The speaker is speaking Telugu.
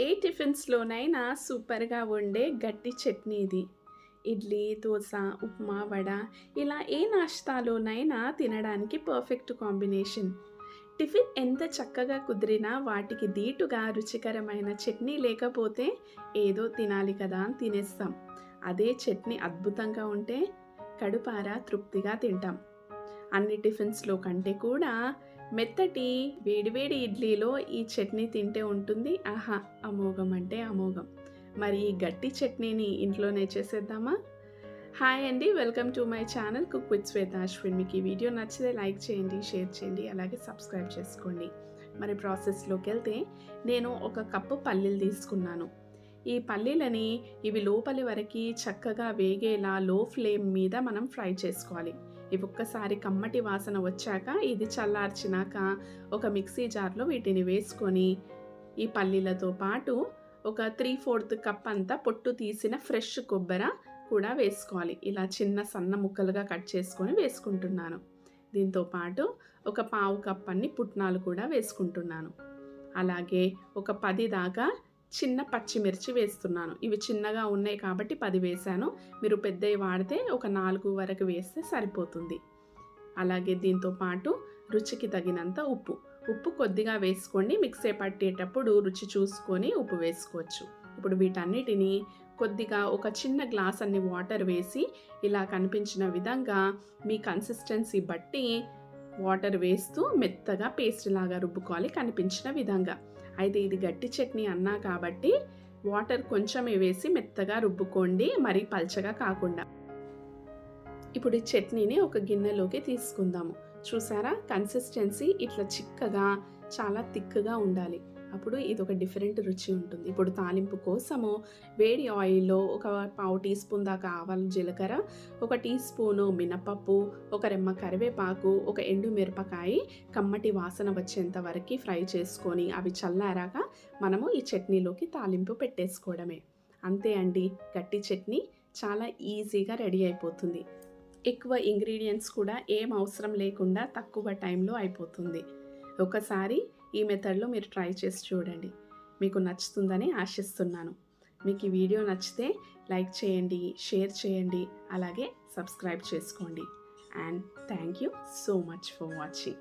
ఏ టిఫిన్స్లోనైనా సూపర్గా వండే గట్టి చట్నీ ఇది ఇడ్లీ దోశ ఉప్మా వడ ఇలా ఏ నాష్తాలోనైనా తినడానికి పర్ఫెక్ట్ కాంబినేషన్. టిఫిన్ ఎంత చక్కగా కుదిరినా వాటికి దీటుగా రుచికరమైన చట్నీ లేకపోతే ఏదో తినాలి కదా అని తినేస్తాం. అదే చట్నీ అద్భుతంగా ఉంటే కడుపారా తృప్తిగా తింటాం. అన్ని టిఫిన్స్లో కంటే కూడా మెత్తటి వేడివేడి ఇడ్లీలో ఈ చట్నీ తింటే ఉంటుంది. ఆహా అమోఘం అంటే అమోఘం. మరి ఈ గట్టి చట్నీని ఇంట్లోనే చేసేద్దామా? హాయ్ అండి welcome to my channel cook with Shweta Ashwin. మీకు ఈ వీడియో నచ్చితే లైక్ చేయండి షేర్ చేయండి అలాగే సబ్స్క్రైబ్ చేసుకోండి. మరి ప్రాసెస్లోకి వెళ్తే నేను ఒక కప్పు పల్లీలు తీసుకున్నాను. ఈ పల్లీలని ఇవి లోపలి వరకు చక్కగా వేగేలా లో ఫ్లేమ్ మీద మనం ఫ్రై చేసుకోవాలి. ఇవి ఒక్కసారి కమ్మటి వాసన వచ్చాక ఇది చల్లార్చినాక ఒక మిక్సీ జార్లో వీటిని వేసుకొని ఈ పల్లీలతో పాటు ఒక త్రీ ఫోర్త్ కప్ అంతా పొట్టు తీసిన ఫ్రెష్ కొబ్బరి కూడా వేసుకోవాలి. ఇలా చిన్న సన్న ముక్కలుగా కట్ చేసుకొని వేసుకుంటున్నాను. దీంతో పాటు ఒక పావు కప్ అన్ని పుట్నాలు కూడా వేసుకుంటున్నాను. అలాగే ఒక పది దాకా చిన్న పచ్చిమిర్చి వేస్తున్నాను. ఇవి చిన్నగా ఉన్నాయి కాబట్టి పది వేసాను మీరు పెద్దవి వాడితే ఒక నాలుగు వరకు వేస్తే సరిపోతుంది. అలాగే దీంతో పాటు రుచికి తగినంత ఉప్పు. ఉప్పు కొద్దిగా వేసుకోండి. మిక్సీ పట్టేటప్పుడు రుచి చూసుకొని ఉప్పు వేసుకోవచ్చు. ఇప్పుడు వీటన్నిటిని కొద్దిగా ఒక చిన్న గ్లాస్ అన్ని వాటర్ వేసి ఇలా కనిపించిన విధంగా మీ కన్సిస్టెన్సీ బట్టి వాటర్ వేస్తూ మెత్తగా పేస్ట్ లాగా రుబ్బుకోవాలి కనిపించిన విధంగా. అయితే ఇది గట్టి చట్నీ అన్నా కాబట్టి వాటర్ కొంచెమే వేసి మెత్తగా రుబ్బుకోండి మరీ పల్చగా కాకుండా. ఇప్పుడు ఈ చట్నీని ఒక గిన్నెలోకి తీసుకుందాము. చూసారా? కన్సిస్టెన్సీ ఇట్లా చిక్కగా చాలా థిక్గా ఉండాలి. అప్పుడు ఇది ఒక డిఫరెంట్ రుచి ఉంటుంది. ఇప్పుడు తాలింపు కోసము వేడి ఆయిల్లో ఒక పావు టీ స్పూన్ దాకా ఆవాలు జీలకర్ర ఒక టీ స్పూను మినపప్పు ఒక రెమ్మ కరివేపాకు ఒక ఎండు మిరపకాయ కమ్మటి వాసన వచ్చేంత వరకు ఫ్రై చేసుకొని అవి చల్లారాక మనము ఈ చట్నీలోకి తాలింపు పెట్టేసుకోవడమే. అంతే అండి గట్టి చట్నీ చాలా ఈజీగా రెడీ అయిపోతుంది. ఎక్కువ ఇంగ్రీడియంట్స్ కూడా ఏం అవసరం లేకుండా తక్కువ టైంలో అయిపోతుంది. ఒకసారి ఈ మెథడ్లో మీరు ట్రై చేసి చూడండి. మీకు నచ్చుతుందని ఆశిస్తున్నాను. మీకు ఈ వీడియో నచ్చితే లైక్ చేయండి షేర్ చేయండి అలాగే సబ్స్క్రైబ్ చేసుకోండి. And thank you so much for watching.